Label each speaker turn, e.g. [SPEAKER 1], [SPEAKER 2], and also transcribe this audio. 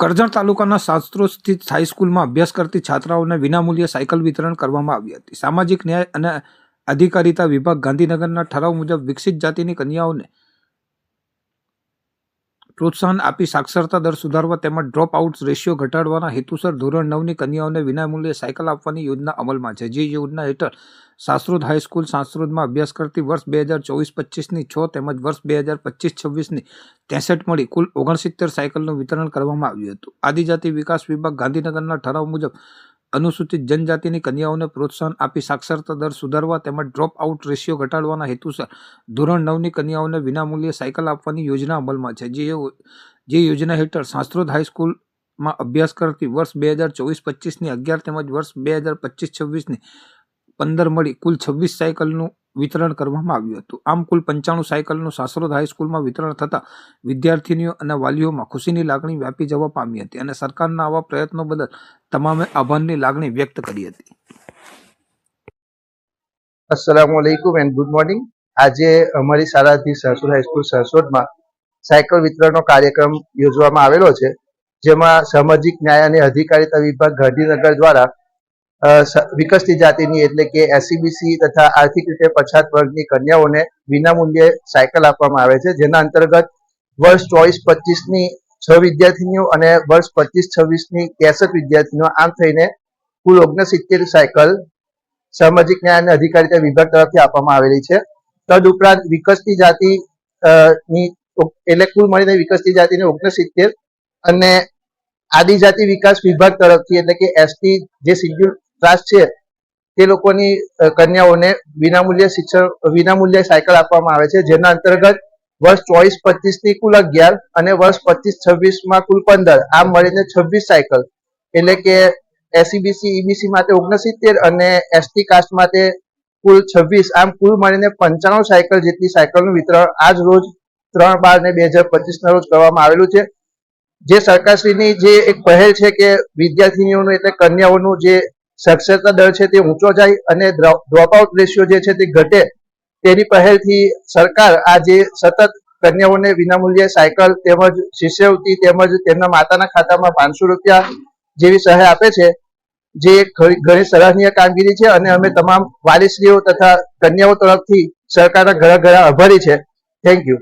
[SPEAKER 1] કરજણ તાલુકાના શાસ્ત્રો સ્થિત હાઈસ્કૂલમાં અભ્યાસ કરતી છાત્રાઓને વિનામૂલ્યે સાયકલ વિતરણ કરવામાં આવી હતી. સામાજિક ન્યાય અને અધિકારિતા વિભાગ ગાંધીનગરના ઠરાવ મુજબ વિકસિત જાતિની કન્યાઓને પ્રોત્સાહન આપી સાક્ષરતા દર સુધારવા તેમજ ડ્રોપ આઉટ રેશિયો ઘટાડવાના હેતુસર ધોરણ નવની કન્યાઓને વિનામૂલ્યે સાયકલ આપવાની યોજના અમલમાં છે. જે યોજના હેઠળ સાસરોદ હાઈસ્કૂલ સાસરોદમાં અભ્યાસ કરતી વર્ષ બે હજાર ચોવીસ પચીસની છ તેમજ વર્ષ બે હજાર પચીસ છવ્વીસની ત્રેસઠ મળી કુલ ઓગણસિત્તેર સાયકલનું વિતરણ કરવામાં આવ્યું હતું. આદિજાતિ વિકાસ વિભાગ ગાંધીનગરના ઠરાવ મુજબ અનુસૂચિત જનજાતિની કન્યાઓને પ્રોત્સાહન આપી સાક્ષરતા દર સુધારવા તેમજ ડ્રોપ આઉટ રેશિયો ઘટાડવાના હેતુસર ધોરણ નવની કન્યાઓને વિનામૂલ્યે સાયકલ આપવાની યોજના અમલમાં છે. જે જે યોજના હેઠળ શાસ્ત્રોદ હાઈસ્કૂલમાં અભ્યાસ કરતી વર્ષ બે હજાર ચોવીસ પચીસની અગિયાર તેમજ વર્ષ બે હજાર પચીસ છવ્વીસની પંદર મળી કુલ છવ્વીસ સાયકલનું વિતરણ કરવામાં આવ્યું હતું. આમ કુલ પંચાણું સાયકલનું સાસરોદ હાઈસ્કૂલમાં વિતરણ થતાં વિદ્યાર્થીનીઓ અને વાલીઓમાં ખુશીની લાગણી વ્યાપી જવા પામી હતી અને સરકારના આવા પ્રયત્નો બદલ તમામે આભારની લાગણી વ્યક્ત કરી હતી.
[SPEAKER 2] અસલામ આલેકુમ એન્ડ ગુડ મોર્નિંગ. આજે અમારી શાળાથી સરસોદ હાઈસ્કૂલ સરસોદમાં સાયકલ વિતરણનો કાર્યક્રમ યોજવામાં આવેલો છે, જેમાં સામાજિક ન્યાય અને અધિકારિતા વિભાગ ગાંધીનગર દ્વારા વિકસતી જાતિની એટલે કે એસસીબીસી તથા આર્થિક રીતે પછાત વર્ગની કન્યાઓને વિનામૂલ્યે સાયકલ આપવામાં આવે છે, જેના અંતર્ગત વર્ષ ચોવીસ પચીસની છ વિદ્યાર્થીનીઓ અને વર્ષ પચીસ છવ્વીસની ત્રેસઠ વિદ્યાર્થીનીઓ આમ થઈને કુલ ઓગણસિત્તેર સાયકલ સામાજિક ન્યાય અને અધિકારીતા વિભાગ તરફથી આપવામાં આવેલી છે. તદ ઉપરાંત વિકસતી જાતિ એટલે કુલ મળીને વિકસતી જાતિની ઓગણસિત્તેર અને આદિજાતિ વિકાસ વિભાગ તરફથી એટલે કે એસટી જે શિડ્યુલ ક્લાસ છે તે લોકોની કન્યાઓને વિનામૂલ્યે શિક્ષણ, વિનામૂલ્યે સાયકલ આપવામાં આવે છે, જેના અંતર્ગત વર્ષ ચોવીસ પચીસથી કુલ અગિયાર અને વર્ષ પચીસ છવ્વીસમાં કુલ પંદર આમ મળીને છવ્વીસ સાયકલ. એટલે કે એસસીબીસી ઈબીસી માટે ઓગણસિત્તેર અને એસટી કાસ્ટ માટે કુલ છવ્વીસ, આમ કુલ મળીને પંચાણું સાયકલ જેટલી સાયકલનું વિતરણ આજ રોજ ત્રણ બાર ને બે હજાર પચીસના રોજ કરવામાં આવેલું છે. જે સરકારશ્રીની જે એક પહેલ છે કે વિદ્યાર્થીનીઓનું એટલે કન્યાઓનું જે સાક્ષરતા દર છે તે ઊંચો જાય અને ડ્રોપ આઉટ રેશિયો જે છે તે ઘટે, તેની પહેલથી સરકાર આ જે સતત કન્યાઓને વિનામૂલ્યે સાયકલ તેમજ શિષ્યવૃત્તિ તેમજ તેમના માતાના ખાતામાં પાંચસો રૂપિયા જેવી સહાય આપે છે, જે ઘણી ઘણી સરાહનીય કામગીરી છે અને અમે તમામ વાલીશ્રીઓ તથા કન્યાઓ તરફથી સરકારના ઘણા ઘણા આભારી છે. Thank you